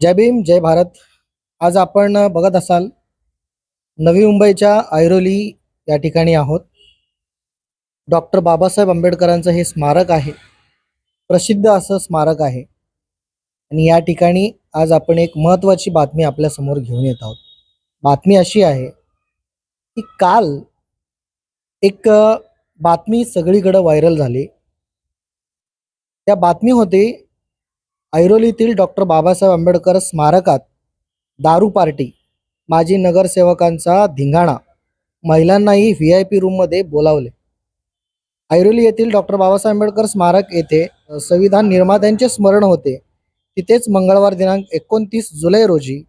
जय भीम जय भारत. आज आपण बघत असाल नवी मुंबईच्या ऐरोली या ठिकाणी आहोत. डॉक्टर बाबासाहेब आंबेडकरांचं हे स्मारक आहे. प्रसिद्ध असं स्मारक आहे. आणि या ठिकाणी आज आपण एक महत्त्वाची बातमी आपल्यासमोर घेऊन येत आहोत. बातमी अशी आहे की काल एक बातमी सगळीकडं व्हायरल झाली. त्या बातमी होती ऐरोलीतील डॉक्टर बाबासाहेब आंबेडकर स्मारकात दारू पार्टी माजी नगरसेवकांचा धिंगाणा महिलांनाही व्ही आय पी रूममध्ये बोलावले. ऐरोली येथील डॉक्टर बाबासाहेब आंबेडकर स्मारक येथे संविधान निर्मात्यांचे स्मरण होते. तिथेच मंगळवार दिनांक एकोणतीस जुलै रोजी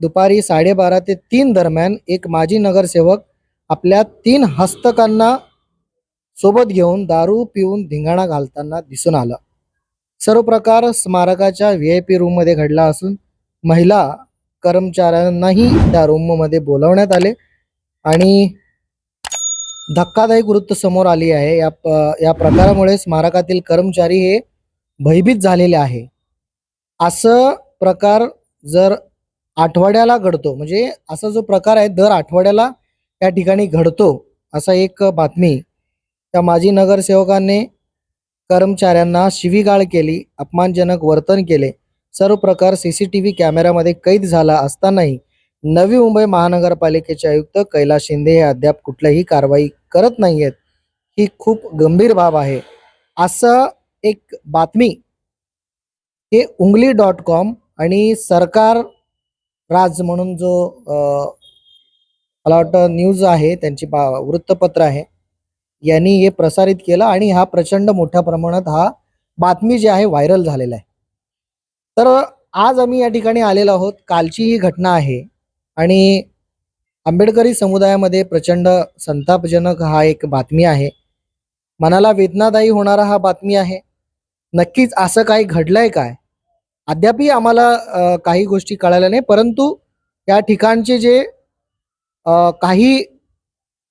दुपारी साडेबारा ते तीन दरम्यान एक माजी नगरसेवक आपल्या तीन हस्तकांना सोबत घेऊन दारू पिऊन धिंगाणा घालताना दिसून आला. सर्व प्रकार स्मारकाच्या व्ही आय पी रूममध्ये घडला असून महिला कर्मचाऱ्यांनाही त्या रूममध्ये बोलवण्यात आले. आणि धक्कादायक वृत्त समोर आली आहे. या प- या प्रकारामुळे स्मारकातील कर्मचारी हे भयभीत झालेले आहे. असं प्रकार जर आठवड्याला घडतो म्हणजे असा जो प्रकार आहे दर आठवड्याला या ठिकाणी घडतो असा एक बातमी त्या माजी नगरसेवकाने कर्मचाऱ्यांना शिवीगाळ केली अपमानजनक वर्तन केले. सर्व प्रकार सी सी टी व्ही कॅमेऱ्यामध्ये कैद झाला असतानाही नवी मुंबई महानगरपालिकेचे आयुक्त कैलास शिंदे हे अद्याप कुठल्याही कारवाई करत नाही आहेत ही खूप गंभीर बाब आहे. असं एक बातमी हे उंगली डॉट कॉम आणि सरकार राज म्हणून जो मला वाटतं न्यूज आहे त्यांची बा वृत्तपत्र आहे. यांनी हे प्रसारित केलं आणि हा प्रचंड मोठ्या प्रमाणात हा बातमी जी आहे व्हायरल झालेला आहे. तर आज आम्ही या ठिकाणी आलेलो आहोत. कालची ही घटना आहे आणि आंबेडकरी समुदायामध्ये प्रचंड संतापजनक हा एक बातमी आहे. मनाला वेदनादायी होणारा हा बातमी आहे. नक्कीच असं काही घडलंय काय? अद्यापही आम्हाला काही गोष्टी कळाल्या नाही परंतु या ठिकाणचे जे काही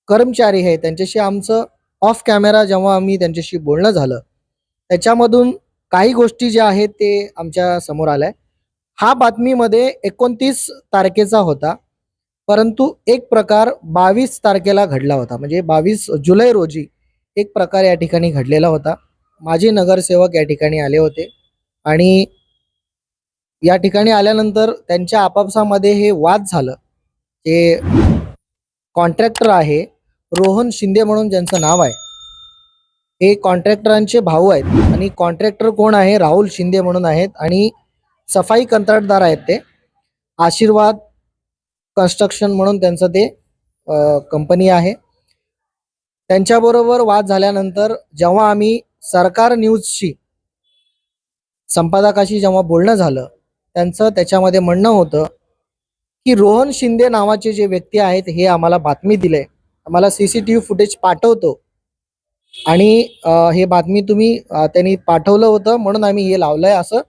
कर्मचारी आहेत त्यांच्याशी आमचं ऑफ कॅमेरा जेव्हा आम्ही त्यांच्याशी बोलणं झालं त्याच्यामधून काही गोष्टी ज्या आहेत ते आमच्यासमोर आल्या. हा बातमीमध्ये एकोणतीस तारखेचा होता परंतु एक प्रकार बावीस तारखेला घडला होता. म्हणजे बावीस जुलै रोजी एक प्रकार या ठिकाणी घडलेला होता. माझे नगरसेवक या ठिकाणी आले होते आणि या ठिकाणी आल्यानंतर त्यांच्या आपापसामध्ये हे वाद झालं. जे कॉन्ट्रॅक्टर आहे रोहन शिंदे म्हणून ज्यांचं नाव आहे हे कॉन्ट्रॅक्टरांचे भाऊ आहेत. आणि कॉन्ट्रॅक्टर कोण आहे? राहुल शिंदे म्हणून आहेत. आणि सफाई कंत्राटदार आहेत ते. आशीर्वाद कन्स्ट्रक्शन म्हणून त्यांचं ते कंपनी आहे. त्यांच्याबरोबर वाद झाल्यानंतर जेव्हा आम्ही सरकार न्यूजशी संपादकाशी जेव्हा बोलणं झालं त्यांचं त्याच्यामध्ये म्हणणं होतं की रोहन शिंदे नावाचे जे व्यक्ती आहेत हे आम्हाला बातमी दिले आम्हाला C C T V footage पाठवतो. आणि हे बातमी तुम्ही त्यांनी पाठवलं होतं म्हणून आम्ही हे लावलंय असं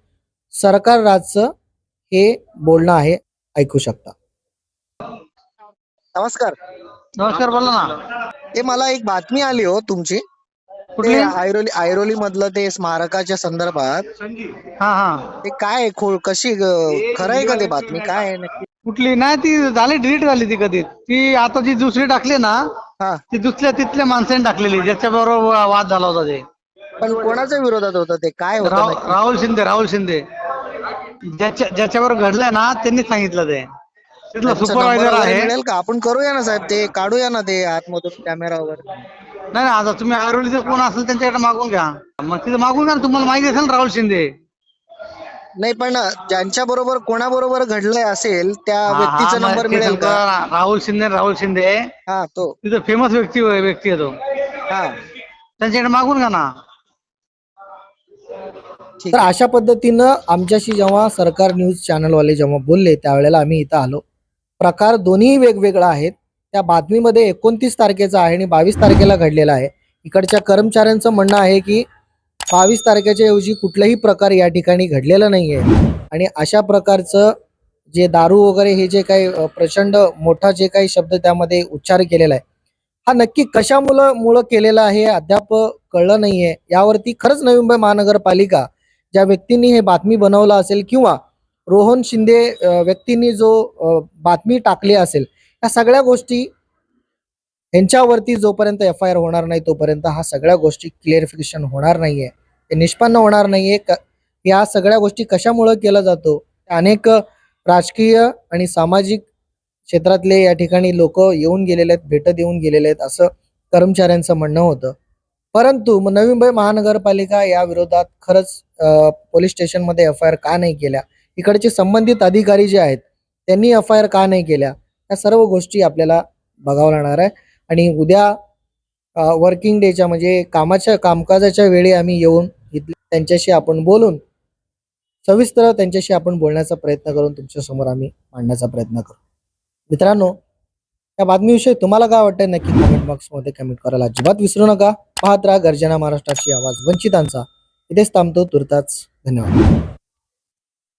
सरकार राजचं हे बोलणं आहे ऐकू शकता. नमस्कार. नमस्कार बोला ना. ते मला एक बातमी आली हो तुमची. कुठली? ते ऐरोली ऐरोली मधलं ते स्मारकाच्या संदर्भात. हा हा. ते काय आहे? खो- कशी खरं आहे का ते बातमी? काय आहे नक्की? कुठली? नाही ती झाली डिलीट झाली ती कधी. ती आता जी दुसरी टाकली ना हा. ती दुसऱ्या तिथल्या माणसाने टाकलेली ज्याच्या बरोबर वाद झाला होता ते. पण कोणाच्या विरोधात होतं ते? काय होतं नक्की? राहुल शिंदे राहुल शिंदे. ज्याच्या ज्याच्यावर घडलंय ना त्यांनी सांगितलं ते. तिथला त्यांचा सुपरवायझर number वगैरे आहे. मिळेल का? आपण करूया ना साहेब ते काढूया ना ते आतमधून कॅमेरावर नाही नाही आता तुम्ही आरोलीचं कोण असेल त्यांच्याकडे मागून घ्या. मग तिथं मागून घ्या ना तुम्हाला माहिती असेल ना राहुल शिंदे. नाही पण ज्यांच्या बरोबर कोणाबरोबर घडलंय असेल त्या हा, हा, व्यक्तीचा नंबर मिळेल का? राहुल शिंदे राहुल शिंदे. हा तो. तिथं फेमस व्यक्ती व्यक्ती आहे तो. हा. त्यांच्याकडे मागून घ्या ना. तर अशा पद्धतीनं आमच्याशी जेव्हा सरकार न्यूज चॅनलवाले जेव्हा बोलले त्यावेळेला आम्ही इथं आलो. प्रकार दोन्ही वेगवेगळा आहेत. त्या बातमीमध्ये एकोणतीस तारखेचा आहे आणि बावीस तारखेला घडलेला आहे. इकडच्या कर्मचाऱ्यांचं म्हणणं आहे की बावीस तारखेच्या ऐवजी कुठलाही प्रकार या ठिकाणी घडलेला नाही आहे आणि अशा प्रकारचं जे दारू वगैरे हे जे काही प्रचंड मोठा जे काही शब्द त्यामध्ये उच्चार केलेला आहे हा नक्की कशामुळं मुळं केलेला आहे हे अद्याप कळलं नाहीये. यावरती खरंच नवी मुंबई महानगरपालिका ज्या व्यक्तींनी हे बातमी बनवलं असेल किंवा रोहन शिंदे व्यक्तींनी जो बातमी टाकली असेल या सगळ्या गोष्टी यांच्यावरती जोपर्यंत एफ आय आर होणार नाही तोपर्यंत हा सगळ्या गोष्टी क्लिअरिफिकेशन होणार नाहीये. ते निष्पन्न होणार नाहीये. या सगळ्या गोष्टी कशामुळे केला जातो? अनेक राजकीय आणि सामाजिक क्षेत्रातले या ठिकाणी लोक येऊन गेलेले आहेत भेट देऊन गेलेले आहेत असं कर्मचाऱ्यांचं म्हणणं होतं. परंतु नवी मुंबई महानगरपालिका या विरोधात खरंच पोलीस स्टेशनमध्ये एफ आय आर का नाही केल्या? इकडचे संबंधित अधिकारी जे आहेत त्यांनी एफ आय आर का नाही केल्या? या सर्व गोष्टी आपल्याला बघावं लागणार आहे. आणि उद्या वर्किंग डेच्या म्हणजे कामाच्या कामकाजाच्या वेळी आम्ही येऊन इथले त्यांच्याशी आपण बोलून सविस्तर त्यांच्याशी आपण बोलण्याचा प्रयत्न करून तुमच्यासमोर आम्ही मांडण्याचा प्रयत्न करू. मित्रांनो या बातमीविषयी तुम्हाला काय वाटतं नक्की कमेंट बॉक्समध्ये कमेंट करायला अजिबात विसरू नका. पाहत राहा गर्जना महाराष्ट्राची आवाज वंचितांचा. इथेच थांबतो तुर्ताच धन्यवाद.